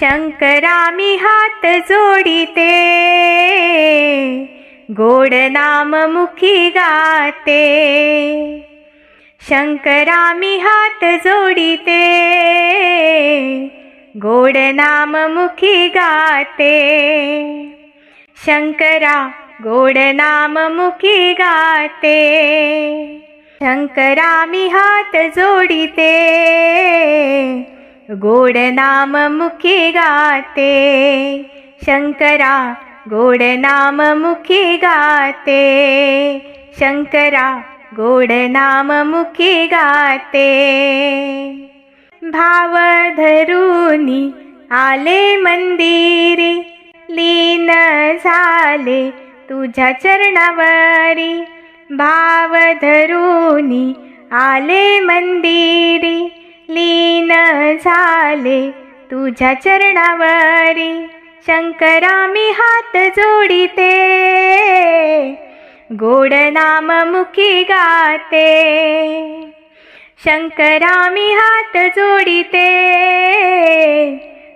शंकरामी हात जोडिते गोड नाम मुखी गाते. शंकरामी हात जोडिते गोड नाम मुखी गाते. शंकरा गोड नाम मुखी गाते. शंकरामी हात जोडिते गोड नाम मुखी गाते शंकरा गोड नाम मुखी गाते शंकरा गोड नाम मुखी गाते भाव धरूनी आले मंदिरी लीन झाले तुझ्या चरणावरी. भाव धरूनी आले मंदिरी लीन झाले तुझ्या चरणावरी. शंकरामी हात जोडिते. गोड नाम मुखी गाते. शंकरामी हात जोडिते.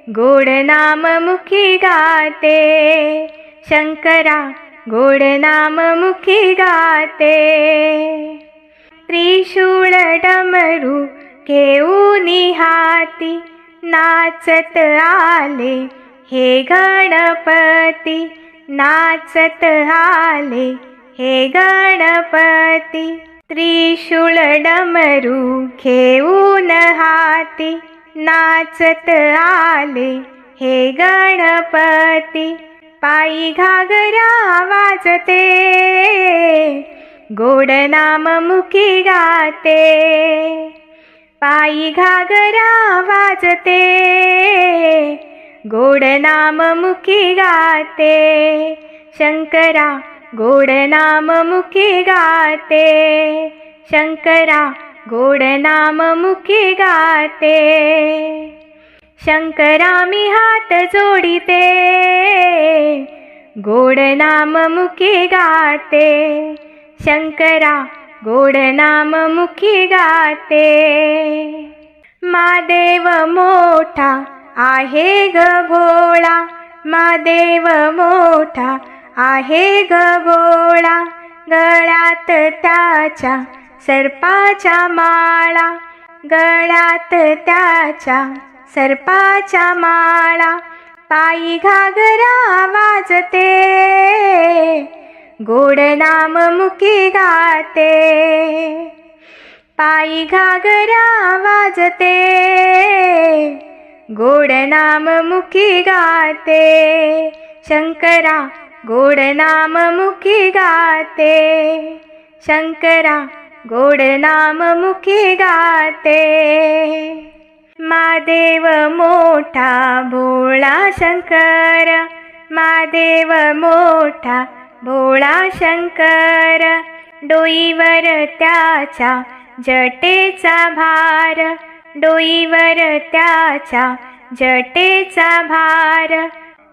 गोड नाम मुखी गाते. शंकरा गोड नाम मुखी गाते. त्रिशूळ डमरू घेऊन हाती नाचत आले हे गणपती नाचत आले हे गणपती. त्रिशूळ डमरू घेऊन हाती नाचत आले हे गणपती. पायी घागरा वाजते गोड नाम मुखी गाते. पायी घागरा वाजते. गोड नाम मुखी गाते. शंकरा गोड नाम मुखी गाते. शंकरा गोड नाम मुखी गाते. शंकरामी हात जोडिते. गोड नाम मुखी गाते. शंकरा गोड नाम मुखी गाते. मादेव मोठा आहे ग भोळा मादेव मोठा आहे ग गोळा. गळ्यात त्याच्या सर्पाच्या माळा. गळ्यात त्याच्या सर्पाच्या माळा. पायी घागरा वाजते. गोड नाम मुखी गाते. पायी घागरा वाजते. गोड नाम मुखी गाते. शंकरा गोड नाम मुखी गाते. शंकरा गोड नाम मुखी गाते. मादेव मोठा भोळा शंकर. मादेव मोठा भोळा शंकर डोईवर त्याच्या जटेचा भार. डोईवर त्याच्या जटेचा भार.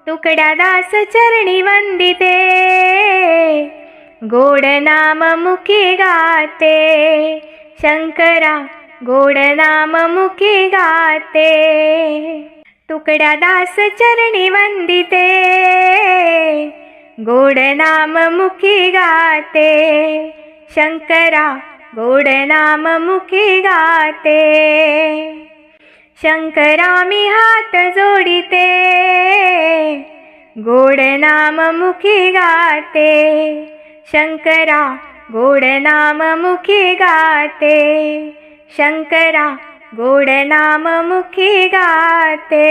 तुकड्या दास चरणी वंदिते गोड नाम मुखी गाते. शंकरा गोड नाम मुखी गाते. तुकड्या दास चरणी वंदिते गोड नाम मुखी गाते. शंकरा गोड नाम मुखी गाते. शंकरा मी हात जोडिते. गोड नाम मुखी गाते. शंकरा गोड नाम मुखी गाते. शंकरा गोड नाम मुखी गाते.